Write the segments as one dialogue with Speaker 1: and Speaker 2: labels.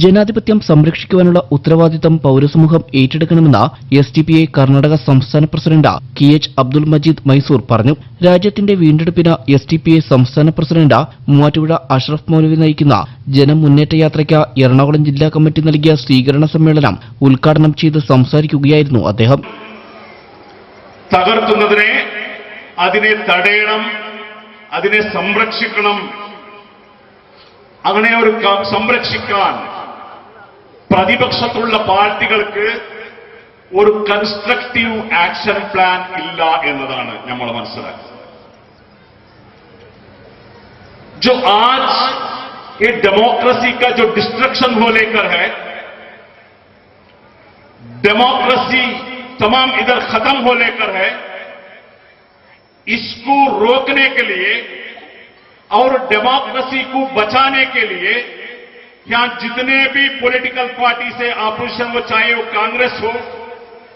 Speaker 1: ജനാധിപത്യം സംരക്ഷിക്കുവാനുള്ള ഉത്തരവാദിത്തം പൌരസമൂഹം ഏറ്റെടുക്കണമെന്ന് S T P I Karnataka സംസ്ഥാന president K H Abdul Majeed Mysore പറഞ്ഞു. രാജ്യത്തിന്റെ വീണ്ടെടുപ്പിന് എസ് ടി പി ഐ സംസ്ഥാന പ്രസിഡന്റ് മൂവാറ്റുപുഴ അഷ്റഫ് മൗലവി നയിക്കുന്ന ജനമുന്നേറ്റ യാത്രയ്ക്ക് എറണാകുളം ജില്ലാ കമ്മിറ്റി നൽകിയ സ്വീകരണ സമ്മേളനം ഉദ്ഘാടനം ചെയ്ത് സംസാരിക്കുകയായിരുന്നു അദ്ദേഹം.
Speaker 2: തകർക്കുന്നതിനെ അതിനെ തടയണം അതിനെ സംരക്ഷിക്കണം. അങ്ങനെ ഒരു സംരക്ഷിക്കാൻ പ്രതിപക്ഷത്തുള്ള പാർട്ടികൾക്ക് ഒരു കൺസ്ട്രക്റ്റീവ് ആക്ഷൻ പ്ലാൻ ഇല്ല എന്നതാണ് നമ്മൾ മനസ്സിലാക്കുന്നത് जो आज ये डेमोक्रेसी का जो डिस्ट्रक्शन हो लेकर है डेमोक्रेसी तमाम इधर खत्म हो लेकर है इसको रोकने के लिए और डेमोक्रेसी को बचाने के लिए यहाँ जितने भी पॉलिटिकल पार्टी से ऑपोजिशन हो, चाहे वो कांग्रेस हो,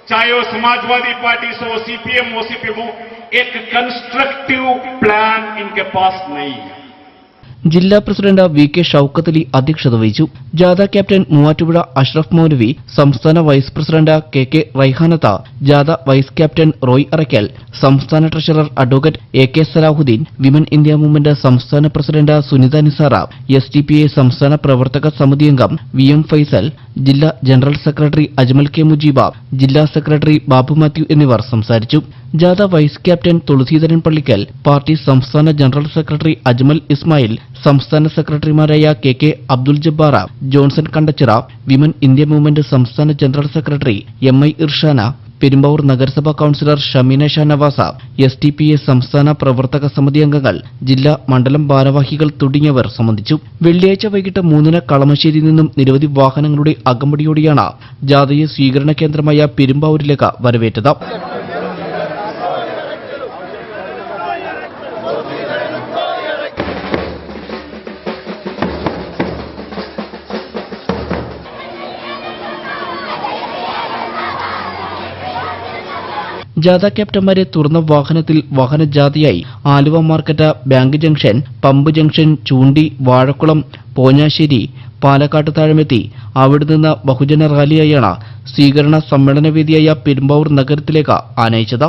Speaker 2: चाहे वो समाजवादी पार्टी से हो सीपीएम हो सीपीएम हो, एक कंस्ट्रक्टिव प्लान इनके पास नहीं है।
Speaker 1: ജില്ലാ president V K Shoukath Ali അധ്യക്ഷത വഹിച്ചു. ജാഥ ക്യാപ്റ്റൻ മൂവാറ്റുപുഴ അഷ്റഫ് മൗലവി സംസ്ഥാന vice president K K Raihanath ജാഥ വൈസ് ക്യാപ്റ്റൻ റോയ് അറയ്ക്കൽ സംസ്ഥാന treasurer advocate A K Salahuddin women India movement സംസ്ഥാന president Sunitha Nisar S T P I സംസ്ഥാന പ്രവർത്തക സമിതി അംഗം വി എം ഫൈസൽ ജില്ലാ general secretary Ajmal K Mujeeb ജില്ലാ സെക്രട്ടറി ബാബു മാത്യു എന്നിവർ സംസാരിച്ചു. ജാഥ vice captain Thulaseedharan Pallikkal party സംസ്ഥാന ജനറൽ സെക്രട്ടറി അജ്മൽ ഇസ്മായിൽ സംസ്ഥാന സെക്രട്ടറിമാരായ K K Abdul Jabbar Johnson Kandachira women India movement സംസ്ഥാന general secretary M I Irshana Perumbavoor നഗരസഭാ councillor Shameena Shanavas S T P A സംസ്ഥാന പ്രവർത്തക സമിതി അംഗങ്ങൾ ജില്ലാ മണ്ഡലം ഭാരവാഹികൾ തുടങ്ങിയവർ സംബന്ധിച്ചു. വെള്ളിയാഴ്ച വൈകിട്ട് മൂന്നിന് കളമശ്ശേരിയിൽ നിന്നും നിരവധി വാഹനങ്ങളുടെ അകമ്പടിയോടെയാണ് ജാഥയെ സ്വീകരണ കേന്ദ്രമായ പെരുമ്പാവൂരിലേക്ക് വരവേറ്റത്. ജാഥ ക്യാപ്റ്റന്മാരെ തുറന്ന വാഹനത്തിൽ വാഹനജാഥയായി Aluva market bank junction pump junction Choondi Vazhakulam Ponjassery പാലക്കാട്ട് താഴമെത്തി. അവിടെ നിന്ന് ബഹുജന റാലിയായാണ് സ്വീകരണ സമ്മേളനവേദിയായ പെരുമ്പാവൂർ നഗരത്തിലേക്ക് ആനയിച്ചത്.